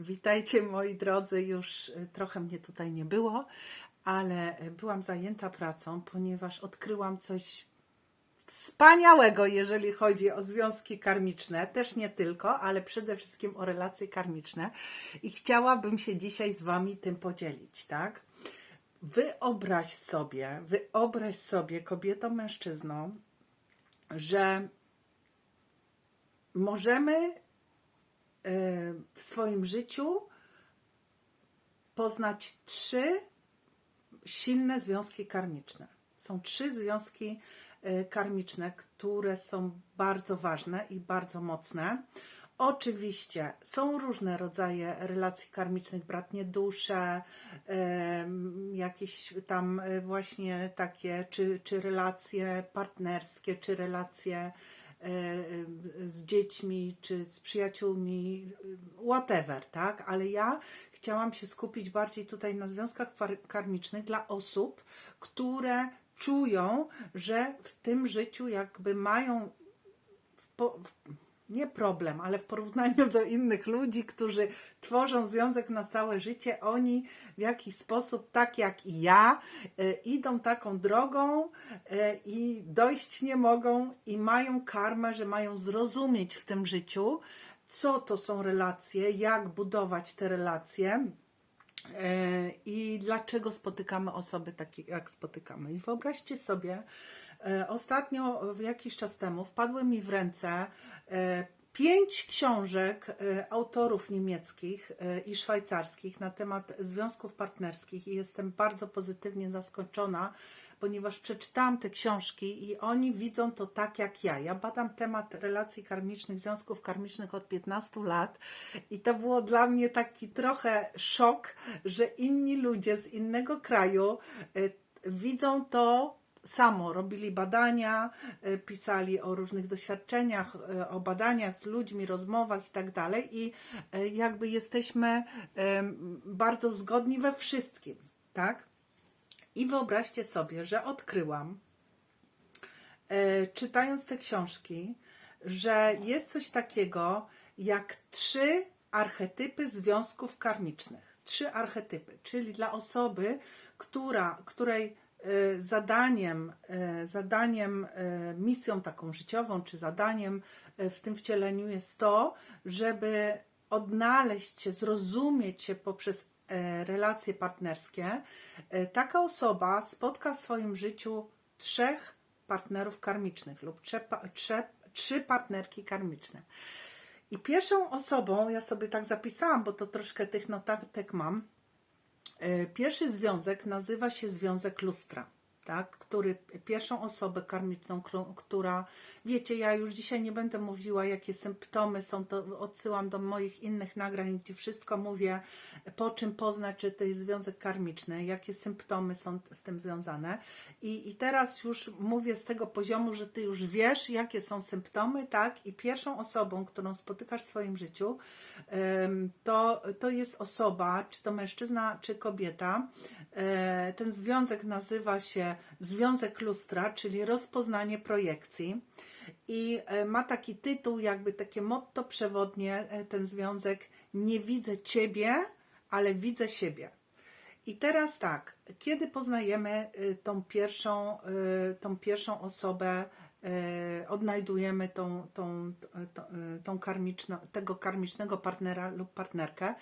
Witajcie moi drodzy, już y, trochę mnie tutaj nie było, ale y, byłam zajęta pracą, ponieważ odkryłam coś wspaniałego, jeżeli chodzi o związki karmiczne, też nie tylko, ale przede wszystkim o relacje karmiczne. I chciałabym się dzisiaj z Wami tym podzielić, tak? Wyobraź sobie, wyobraź sobie, kobieto, mężczyzno, że możemy w swoim życiu poznać trzy silne związki karmiczne. Są trzy związki y, karmiczne, które są bardzo ważne i bardzo mocne. Oczywiście są różne rodzaje relacji karmicznych, bratnie dusze, em, jakieś tam y, właśnie takie, czy, czy relacje partnerskie, czy relacje z dziećmi, czy z przyjaciółmi, whatever, tak? Ale ja chciałam się skupić bardziej tutaj na związkach karmicznych dla osób, które czują, że w tym życiu jakby mają po, nie problem, ale w porównaniu do innych ludzi, którzy tworzą związek na całe życie, oni w jakiś sposób, tak jak i ja, e, idą taką drogą e, i dojść nie mogą i mają karmę, że mają zrozumieć w tym życiu, co to są relacje, jak budować te relacje. E, I dlaczego spotykamy osoby takie, jak spotykamy? I wyobraźcie sobie, ostatnio, w jakiś czas temu, wpadły mi w ręce e, pięć książek e, autorów niemieckich e, i szwajcarskich na temat związków partnerskich i jestem bardzo pozytywnie zaskoczona, ponieważ przeczytałam te książki i oni widzą to tak jak ja. Ja badam temat relacji karmicznych, związków karmicznych od 15 lat i to było dla mnie taki trochę szok, że inni ludzie z innego kraju e, widzą to samo. Robili badania, e, pisali o różnych doświadczeniach, e, o badaniach z ludźmi, rozmowach i tak dalej i e, jakby jesteśmy bardzo zgodni we wszystkim, tak? I wyobraźcie sobie, że odkryłam, czytając te książki, że jest coś takiego jak trzy archetypy związków karmicznych. Trzy archetypy, czyli dla osoby, która, której zadaniem, e, zadaniem, e, misją taką życiową, czy zadaniem w tym wcieleniu jest to, żeby odnaleźć się, zrozumieć się poprzez relacje partnerskie, taka osoba spotka w swoim życiu trzech partnerów karmicznych lub trze, trzy partnerki karmiczne. I pierwszą osobą, ja sobie tak zapisałam, bo to troszkę tych notatek mam, pierwszy związek nazywa się związek lustra. Tak, który pierwszą osobę karmiczną, która, wiecie, ja już dzisiaj nie będę mówiła, jakie symptomy są, to odsyłam do moich innych nagrań, gdzie wszystko mówię, po czym poznać, czy to jest związek karmiczny, jakie symptomy są z tym związane. I, I teraz już mówię z tego poziomu, że ty już wiesz, jakie są symptomy, tak? I pierwszą osobą, którą spotykasz w swoim życiu, to, to jest osoba, czy to mężczyzna, czy kobieta. E, Ten związek nazywa się Związek Lustra, czyli rozpoznanie projekcji. I e, ma taki tytuł, jakby takie motto przewodnie, e, ten związek Nie widzę ciebie, ale widzę siebie. I teraz tak, kiedy poznajemy tą pierwszą, tą pierwszą osobę, odnajdujemy tą, tą, tą, y, tą karmiczno, tego karmicznego partnera lub partnerkę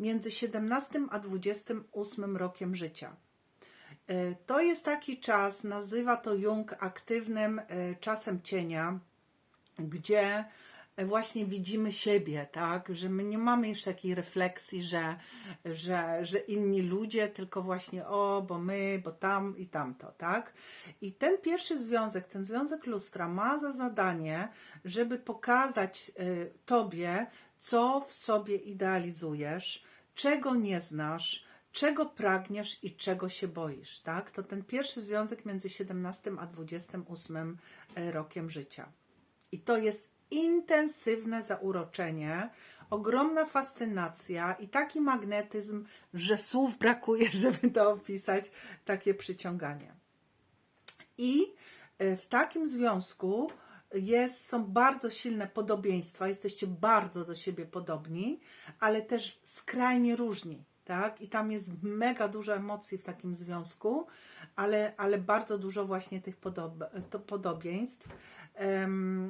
między 17 a 28 rokiem życia. Y, To jest taki czas, nazywa to Jung aktywnym czasem cienia, gdzie właśnie widzimy siebie, tak? Że my nie mamy już takiej refleksji, że, że, że inni ludzie, tylko właśnie o, bo my, bo tam i tamto, tak? I ten pierwszy związek, ten związek lustra ma za zadanie, żeby pokazać y, tobie, co w sobie idealizujesz, czego nie znasz, czego pragniesz i czego się boisz, tak? To ten pierwszy związek między 17 a 28 rokiem życia. I to jest intensywne zauroczenie, ogromna fascynacja i taki magnetyzm, że słów brakuje, żeby to opisać, takie przyciąganie. I e, w takim związku jest, są bardzo silne podobieństwa, jesteście bardzo do siebie podobni, ale też skrajnie różni, tak? I tam jest mega dużo emocji w takim związku, ale, ale bardzo dużo właśnie tych podob, podobieństw. Em,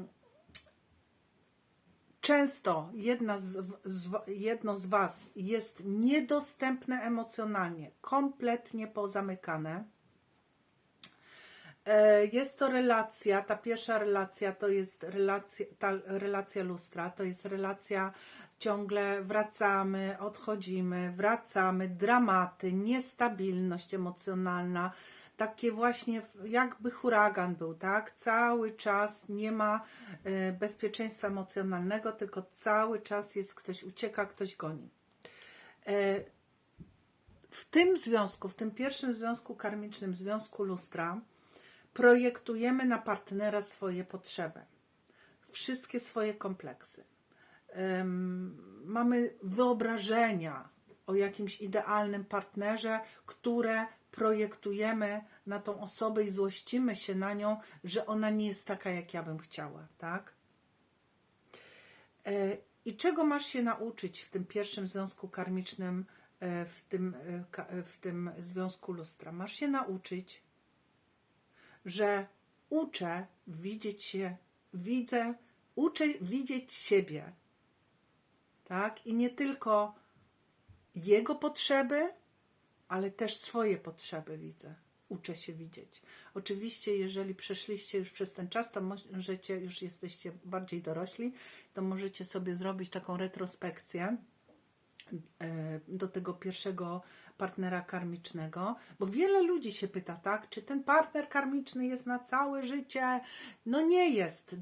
Często jedna z, z, jedno z Was jest niedostępne emocjonalnie, kompletnie pozamykane. E, Jest to relacja, ta pierwsza relacja to jest relacja, ta relacja lustra, to jest relacja ciągle wracamy, odchodzimy, wracamy, dramaty, niestabilność emocjonalna, takie właśnie jakby huragan był, tak? Cały czas nie ma e, bezpieczeństwa emocjonalnego, tylko cały czas jest ktoś ucieka, ktoś goni. E, W tym związku, w tym pierwszym związku karmicznym, związku lustra, projektujemy na partnera swoje potrzeby, wszystkie swoje kompleksy. Mamy wyobrażenia o jakimś idealnym partnerze, które projektujemy na tą osobę i złościmy się na nią, że ona nie jest taka, jak ja bym chciała, tak? E, I czego masz się nauczyć w tym pierwszym związku karmicznym, e, w tym, e, w tym związku lustra? Masz się nauczyć, że uczę widzieć się, widzę, uczę widzieć siebie, tak? I nie tylko jego potrzeby, ale też swoje potrzeby widzę. Uczę się widzieć. Oczywiście, jeżeli przeszliście już przez ten czas, to możecie, już jesteście bardziej dorośli, to możecie sobie zrobić taką retrospekcję e, do tego pierwszego partnera karmicznego, bo wiele ludzi się pyta, tak, czy ten partner karmiczny jest na całe życie? No nie jest.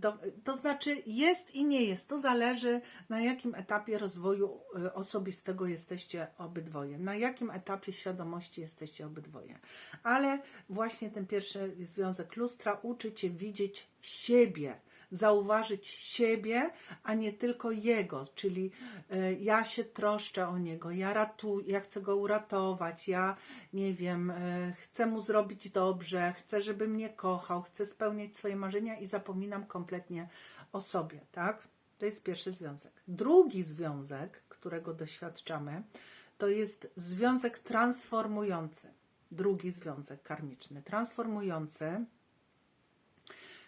To, znaczy jest i nie jest. To zależy na jakim etapie rozwoju e, osobistego jesteście obydwoje, na jakim etapie świadomości jesteście obydwoje. Ale właśnie ten pierwszy związek lustra uczy cię widzieć siebie, zauważyć siebie, a nie tylko jego, czyli e, ja się troszczę o niego, ja ratuję, ja chcę go uratować, ja nie wiem, e, chcę mu zrobić dobrze, chcę, żeby mnie kochał, chcę spełniać swoje marzenia i zapominam kompletnie o sobie, tak? To jest pierwszy związek. Drugi związek, którego doświadczamy, to jest związek transformujący. Drugi związek karmiczny, transformujący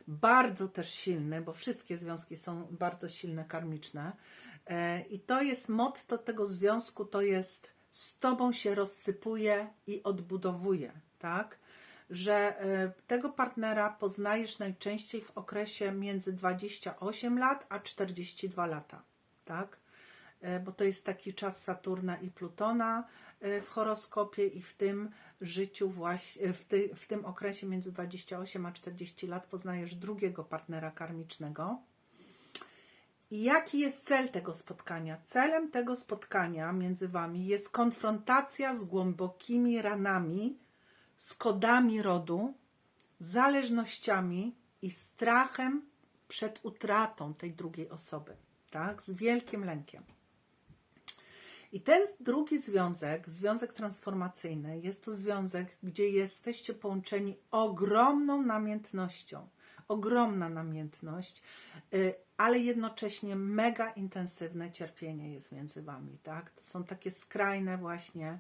bardzo też silny, bo wszystkie związki są bardzo silne, karmiczne. E, I to jest motto tego związku, to jest z Tobą się rozsypuje i odbudowuje, tak? Że e, tego partnera poznajesz najczęściej w okresie między 28 lat a 42 lata, tak? E, Bo to jest taki czas Saturna i Plutona w horoskopie i w tym życiu właśnie, w, ty, w tym okresie między 28 a 40 lat poznajesz drugiego partnera karmicznego. I jaki jest cel tego spotkania? Celem tego spotkania między Wami jest konfrontacja z głębokimi ranami, z kodami rodu, zależnościami i strachem przed utratą tej drugiej osoby, tak? Z wielkim lękiem. I ten drugi związek, związek transformacyjny, jest to związek, gdzie jesteście połączeni ogromną namiętnością. Ogromna namiętność, y, ale jednocześnie mega intensywne cierpienie jest między wami, tak? To są takie skrajne właśnie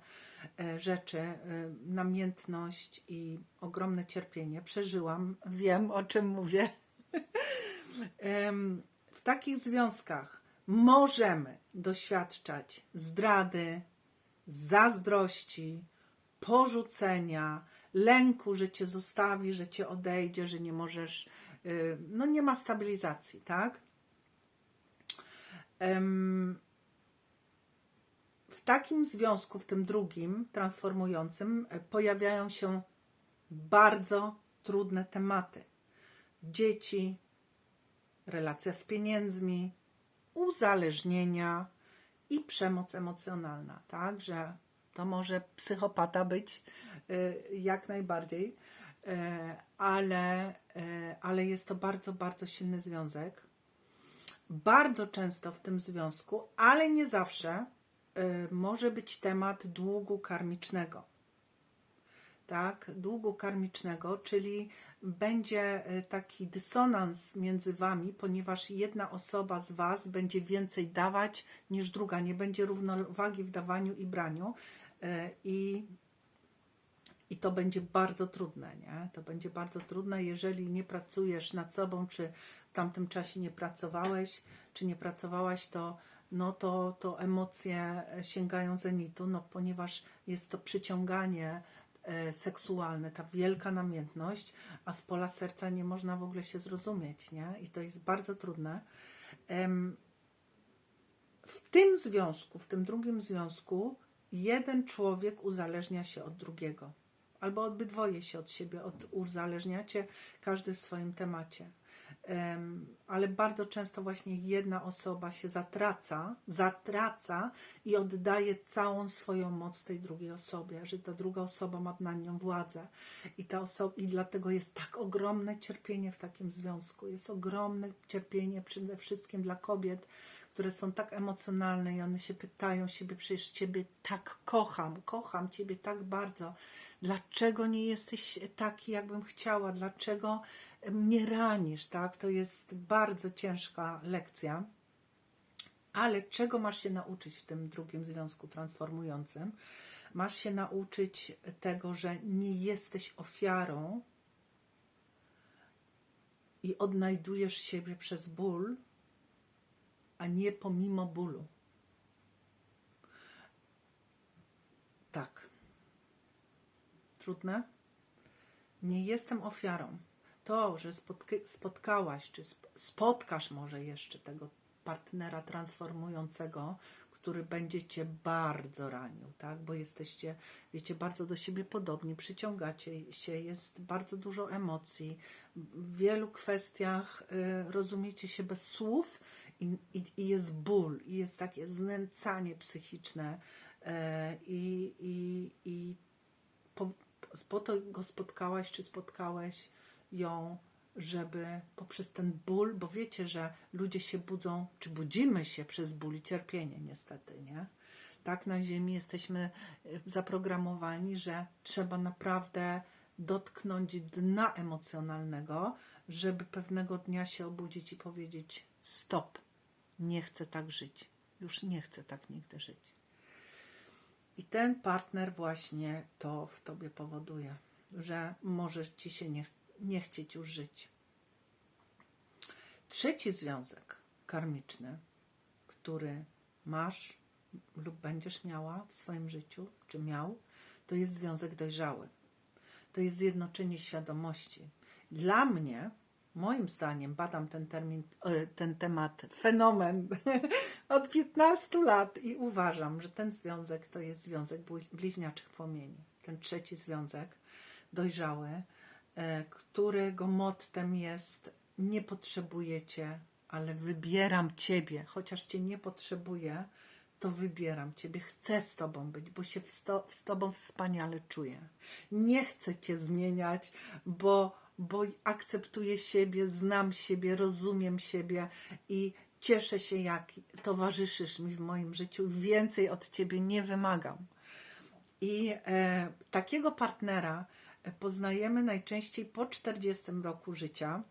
y, rzeczy, y, namiętność i ogromne cierpienie. Przeżyłam, wiem o czym mówię. W takich związkach możemy doświadczać zdrady, zazdrości, porzucenia, lęku, że cię zostawi, że cię odejdzie, że nie możesz, y, no nie ma stabilizacji, tak? W takim związku, w tym drugim, transformującym, e, pojawiają się bardzo trudne tematy. Dzieci, relacja z pieniędzmi, uzależnienia i przemoc emocjonalna, tak, że to może psychopata być y, jak najbardziej, y, ale, y, ale jest to bardzo, bardzo silny związek. Bardzo często w tym związku, ale nie zawsze, może być temat długu karmicznego tak, długu karmicznego, czyli będzie e, taki dysonans między wami, ponieważ jedna osoba z was będzie więcej dawać niż druga, nie będzie równowagi w dawaniu i braniu e, i i to będzie bardzo trudne, nie? To będzie bardzo trudne, jeżeli nie pracujesz nad sobą, czy w tamtym czasie nie pracowałeś, czy nie pracowałaś, to, no to, to emocje sięgają zenitu, no ponieważ jest to przyciąganie e, seksualne, ta wielka namiętność, a z pola serca nie można w ogóle się zrozumieć, nie? I to jest bardzo trudne. W tym związku, w tym drugim związku, jeden człowiek uzależnia się od drugiego albo obydwoje się od siebie od, uzależniacie, każdy w swoim temacie. Ale bardzo często właśnie jedna osoba się zatraca, zatraca i oddaje całą swoją moc tej drugiej osobie, że ta druga osoba ma nad nią władzę. I, ta osoba, I dlatego jest tak ogromne cierpienie w takim związku. Jest ogromne cierpienie przede wszystkim dla kobiet, które są tak emocjonalne i one się pytają siebie, przecież Ciebie tak kocham, kocham Ciebie tak bardzo dlaczego nie jesteś taki, jakbym chciała, dlaczego mnie ranisz, tak? To jest bardzo ciężka lekcja. Ale czego masz się nauczyć w tym drugim związku transformującym? Masz się nauczyć tego, że nie jesteś ofiarą i odnajdujesz siebie przez ból, a nie pomimo bólu. Tak trudne? Nie jestem ofiarą. To, że spotkałaś, czy spotkasz może jeszcze tego partnera transformującego, który będzie cię bardzo ranił, tak? Bo jesteście, wiecie, bardzo do siebie podobni, przyciągacie się, jest bardzo dużo emocji. W wielu kwestiach y, rozumiecie się bez słów i, i, i, jest ból, i jest takie znęcanie psychiczne. Y, I, i, i po, po to go spotkałaś, czy spotkałeś ją, żeby poprzez ten ból, bo wiecie, że ludzie się budzą, czy budzimy się przez ból i cierpienie, niestety, nie? Tak na Ziemi jesteśmy y, zaprogramowani, że trzeba naprawdę dotknąć dna emocjonalnego, żeby pewnego dnia się obudzić i powiedzieć: Stop, nie chcę tak żyć. Już nie chcę tak nigdy żyć. I ten partner właśnie to w tobie powoduje, że możesz ci się nie, nie chcieć już żyć. Trzeci związek karmiczny, który masz lub będziesz miała w swoim życiu, czy miał, to jest związek dojrzały. To jest zjednoczenie świadomości. Dla mnie moim zdaniem badam ten, termin, e, ten temat, fenomen od 15 lat i uważam, że ten związek to jest związek bliźniaczych płomieni. Ten trzeci związek, dojrzały, którego mottem jest nie potrzebujecie, ale wybieram Ciebie, chociaż Cię nie potrzebuję, to wybieram Ciebie, chcę z Tobą być, bo się z Tobą wspaniale czuję. Nie chcę Cię zmieniać, bo bo akceptuję siebie, znam siebie, rozumiem siebie i cieszę się, jak towarzyszysz mi w moim życiu. Więcej od ciebie nie wymagam. I e, takiego partnera poznajemy najczęściej po 40 roku życia,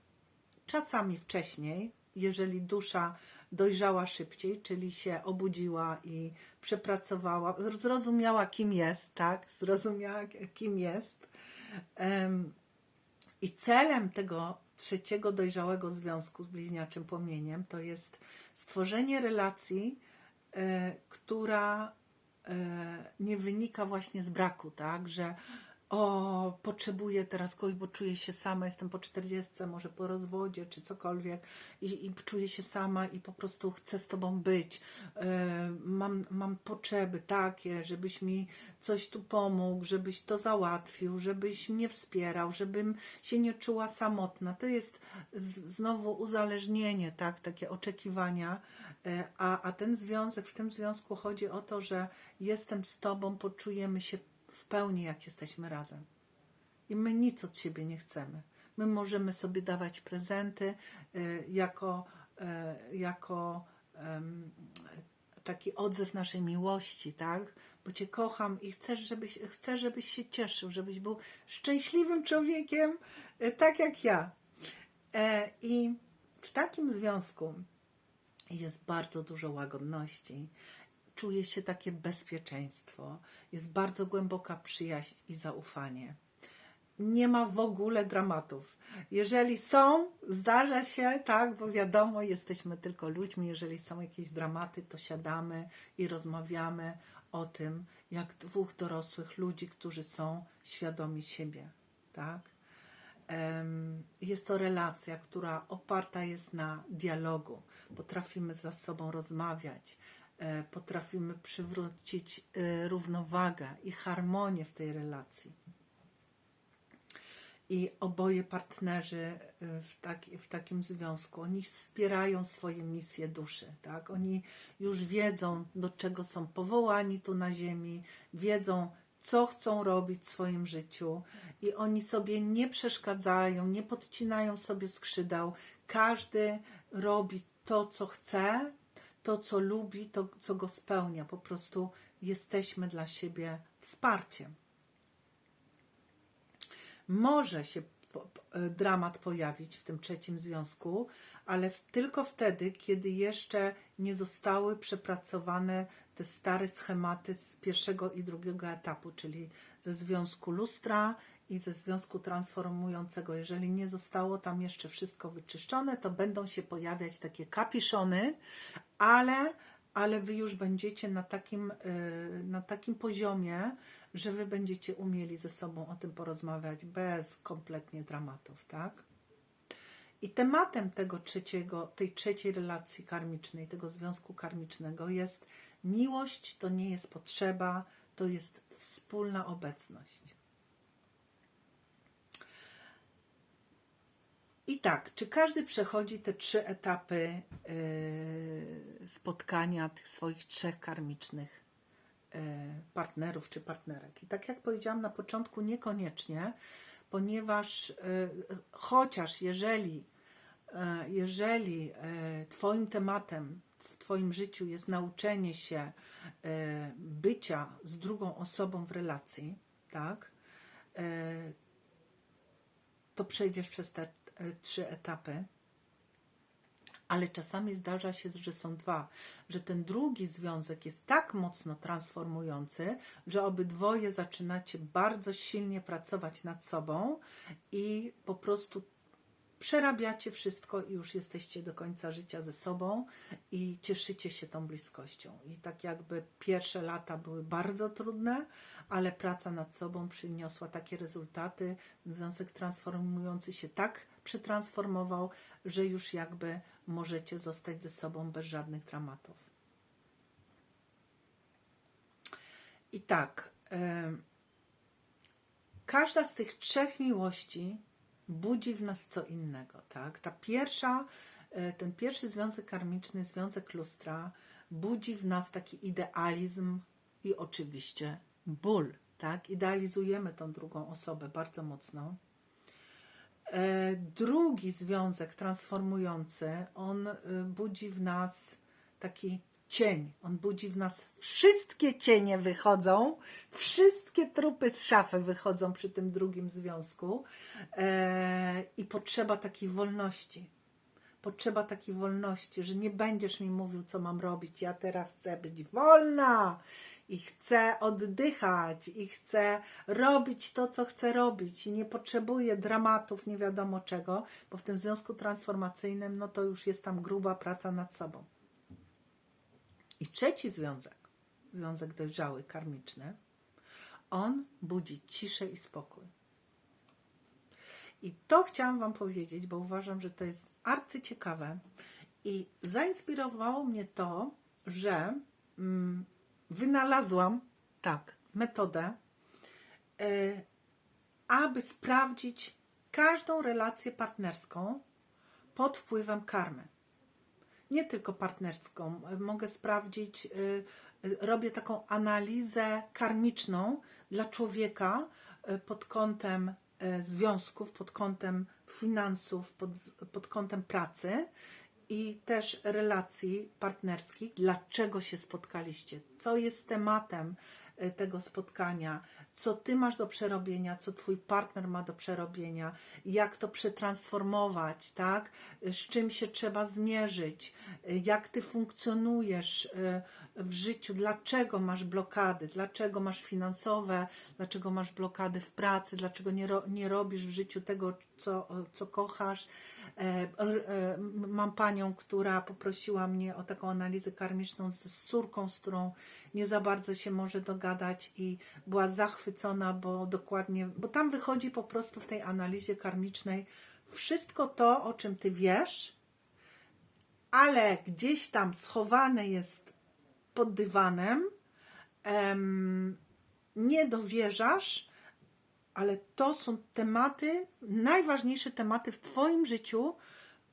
czasami wcześniej, jeżeli dusza dojrzała szybciej, czyli się obudziła i przepracowała, zrozumiała, kim jest, tak? Zrozumiała, kim jest. I celem tego trzeciego dojrzałego związku z bliźniaczym płomieniem to jest stworzenie relacji, e, która e, nie wynika właśnie z braku, tak, że o, potrzebuję teraz kogoś, bo czuję się sama, jestem po czterdziestce, może po rozwodzie, czy cokolwiek i, i czuję się sama i po prostu chcę z Tobą być. E, mam, mam potrzeby takie, żebyś mi coś tu pomógł, żebyś to załatwił, żebyś mnie wspierał, żebym się nie czuła samotna. To jest z, znowu uzależnienie, tak, takie oczekiwania, e, a, a ten związek, w tym związku chodzi o to, że jestem z Tobą, poczujemy się w pełni, jak jesteśmy razem. I my nic od siebie nie chcemy. My możemy sobie dawać prezenty y, jako, y, jako taki odzew naszej miłości, tak? Bo Cię kocham i chcę żebyś, chcę, żebyś się cieszył, żebyś był szczęśliwym człowiekiem, e, tak jak ja. E, I w takim związku jest bardzo dużo łagodności, czuje się takie bezpieczeństwo, jest bardzo głęboka przyjaźń i zaufanie. Nie ma w ogóle dramatów. Jeżeli są, zdarza się, tak, bo wiadomo, jesteśmy tylko ludźmi. Jeżeli są jakieś dramaty, to siadamy i rozmawiamy o tym, jak dwóch dorosłych ludzi, którzy są świadomi siebie, tak. Jest to relacja, która oparta jest na dialogu. Potrafimy ze sobą rozmawiać, potrafimy przywrócić e, równowagę i harmonię w tej relacji. I oboje partnerzy e, w, taki, w takim związku, oni wspierają swoje misje duszy, tak? Oni już wiedzą, do czego są powołani tu na ziemi, wiedzą, co chcą robić w swoim życiu i oni sobie nie przeszkadzają, nie podcinają sobie skrzydeł. Każdy robi to, co chce, to, co lubi, to, co go spełnia. Po prostu jesteśmy dla siebie wsparciem. Może się po- dramat pojawić w tym trzecim związku, ale tylko wtedy, kiedy jeszcze nie zostały przepracowane te stare schematy z pierwszego i drugiego etapu, czyli ze związku lustra i ze związku transformującego. Jeżeli nie zostało tam jeszcze wszystko wyczyszczone, to będą się pojawiać takie kapiszony, ale, ale wy już będziecie na takim, y, na takim poziomie, że wy będziecie umieli ze sobą o tym porozmawiać bez kompletnie dramatów, tak? I tematem tego trzeciego, tej trzeciej relacji karmicznej, tego związku karmicznego jest miłość to nie jest potrzeba, to jest wspólna obecność. I tak, czy każdy przechodzi te trzy etapy yy, spotkania tych swoich trzech karmicznych yy, partnerów czy partnerek? I tak jak powiedziałam na początku, niekoniecznie, ponieważ yy, chociaż jeżeli, jeżeli Twoim tematem w Twoim życiu jest nauczenie się bycia z drugą osobą w relacji, tak? To przejdziesz przez te e, trzy etapy. Ale czasami zdarza się, że są dwa, że ten drugi związek jest tak mocno transformujący, że obydwoje zaczynacie bardzo silnie pracować nad sobą i po prostu przerabiacie wszystko i już jesteście do końca życia ze sobą i cieszycie się tą bliskością. I tak jakby pierwsze lata były bardzo trudne, ale praca nad sobą przyniosła takie rezultaty. Związek transformujący się tak przetransformował, że już jakby możecie zostać ze sobą bez żadnych dramatów. I tak, każda z tych trzech miłości budzi w nas co innego, tak? Ta pierwsza, e, ten pierwszy związek karmiczny, związek lustra, budzi w nas taki idealizm i oczywiście ból, tak? Idealizujemy tą drugą osobę bardzo mocno. E, Drugi związek transformujący, on e, budzi w nas taki cień. On budzi w nas wszystkie cienie wychodzą, wszystkie trupy z szafy wychodzą przy tym drugim związku e, i potrzeba takiej wolności. Potrzeba takiej wolności, że nie będziesz mi mówił, co mam robić. Ja teraz chcę być wolna i chcę oddychać i chcę robić to, co chcę robić i nie potrzebuję dramatów, nie wiadomo czego, bo w tym związku transformacyjnym, no to już jest tam gruba praca nad sobą. I trzeci związek, związek dojrzały, karmiczny, on budzi ciszę i spokój. I to chciałam Wam powiedzieć, bo uważam, że to jest arcyciekawe. I zainspirowało mnie to, że mm, wynalazłam tak metodę, y, aby sprawdzić każdą relację partnerską pod wpływem karmy nie tylko partnerską. Mogę sprawdzić, y, y, robię taką analizę karmiczną dla człowieka pod kątem związków, pod kątem finansów, pod, pod kątem pracy i też relacji partnerskich, dlaczego się spotkaliście, co jest tematem e, tego spotkania, co ty masz do przerobienia, co twój partner ma do przerobienia, jak to przetransformować, tak? Z czym się trzeba zmierzyć, e, jak ty funkcjonujesz e, w życiu, dlaczego masz blokady, dlaczego masz finansowe, dlaczego masz blokady w pracy, dlaczego nie, ro, nie robisz w życiu tego, co, co kochasz. E, e, Mam panią, która poprosiła mnie o taką analizę karmiczną z, z córką, z którą nie za bardzo się może dogadać i była zachwycona, bo dokładnie, bo tam wychodzi po prostu w tej analizie karmicznej wszystko to, o czym ty wiesz, ale gdzieś tam schowane jest pod dywanem, em, nie dowierzasz, ale to są tematy, najważniejsze tematy w Twoim życiu,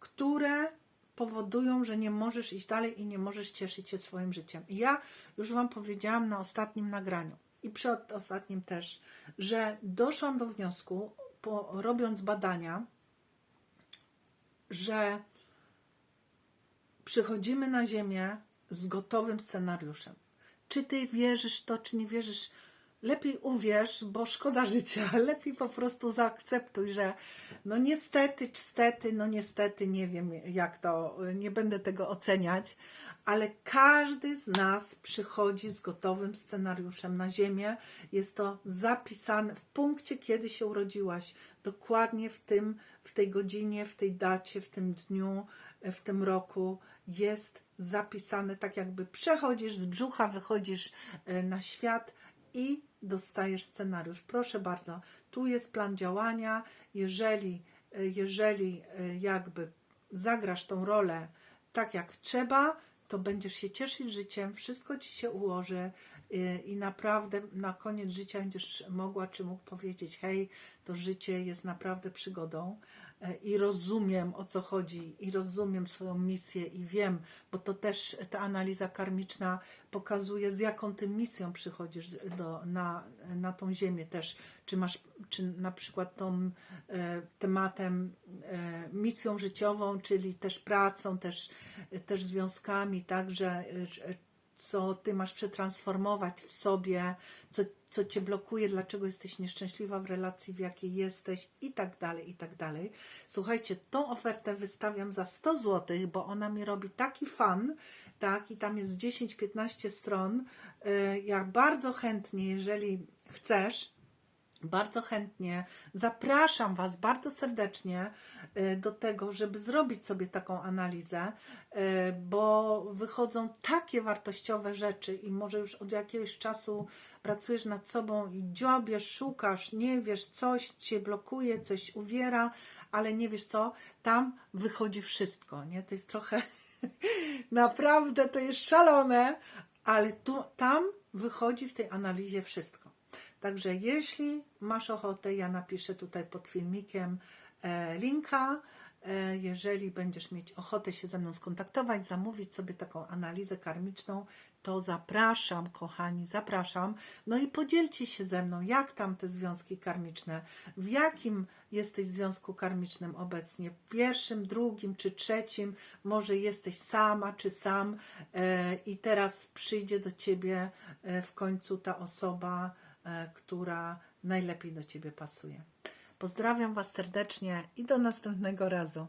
które powodują, że nie możesz iść dalej i nie możesz cieszyć się swoim życiem. I ja już Wam powiedziałam na ostatnim nagraniu i przed ostatnim też, że doszłam do wniosku, po, robiąc badania, że przychodzimy na Ziemię z gotowym scenariuszem. Czy ty wierzysz to, czy nie wierzysz, lepiej uwierz, bo szkoda życia. Lepiej po prostu zaakceptuj, że no niestety, stety, no niestety, nie wiem jak to, nie będę tego oceniać, ale każdy z nas przychodzi z gotowym scenariuszem na Ziemię. Jest to zapisane w punkcie, kiedy się urodziłaś, dokładnie w tym, w tej godzinie, w tej dacie, w tym dniu, w tym roku jest zapisane tak jakby przechodzisz z brzucha, wychodzisz e, na świat i dostajesz scenariusz. Proszę bardzo, tu jest plan działania. Jeżeli, e, jeżeli e, jakby zagrasz tą rolę tak jak trzeba, to będziesz się cieszyć życiem, wszystko ci się ułoży i naprawdę na koniec życia będziesz mogła czy mógł powiedzieć: Hej, to życie jest naprawdę przygodą i rozumiem o co chodzi, i rozumiem swoją misję, i wiem, bo to też ta analiza karmiczna pokazuje, z jaką ty misją przychodzisz do, na, na tą ziemię też. Czy masz, czy na przykład tą e, tematem, e, misją życiową, czyli też pracą, też, też związkami, tak, że e, co ty masz przetransformować w sobie, co, co cię blokuje, dlaczego jesteś nieszczęśliwa w relacji, w jakiej jesteś i tak dalej, i tak dalej. Słuchajcie, tą ofertę wystawiam za 100 zł, bo ona mi robi taki fan, tak, i tam jest 10-15 stron. Y, Ja bardzo chętnie, jeżeli chcesz, bardzo chętnie zapraszam Was bardzo serdecznie do tego, żeby zrobić sobie taką analizę, y, bo wychodzą takie wartościowe rzeczy i może już od jakiegoś czasu pracujesz nad sobą i dziobiesz, szukasz, nie wiesz, coś cię blokuje, coś uwiera, ale nie wiesz co, tam wychodzi wszystko, nie? To jest trochę naprawdę to jest szalone, ale tu, tam wychodzi w tej analizie wszystko. Także jeśli masz ochotę, ja napiszę tutaj pod filmikiem e, linka. E, jeżeli będziesz mieć ochotę się ze mną skontaktować, zamówić sobie taką analizę karmiczną, to zapraszam, kochani, zapraszam. No i podzielcie się ze mną, jak tam te związki karmiczne, w jakim jesteś związku karmicznym obecnie, pierwszym, drugim czy trzecim, może jesteś sama czy sam e, i teraz przyjdzie do ciebie e, w końcu ta osoba, e, która najlepiej do ciebie pasuje. Pozdrawiam Was serdecznie i do następnego razu.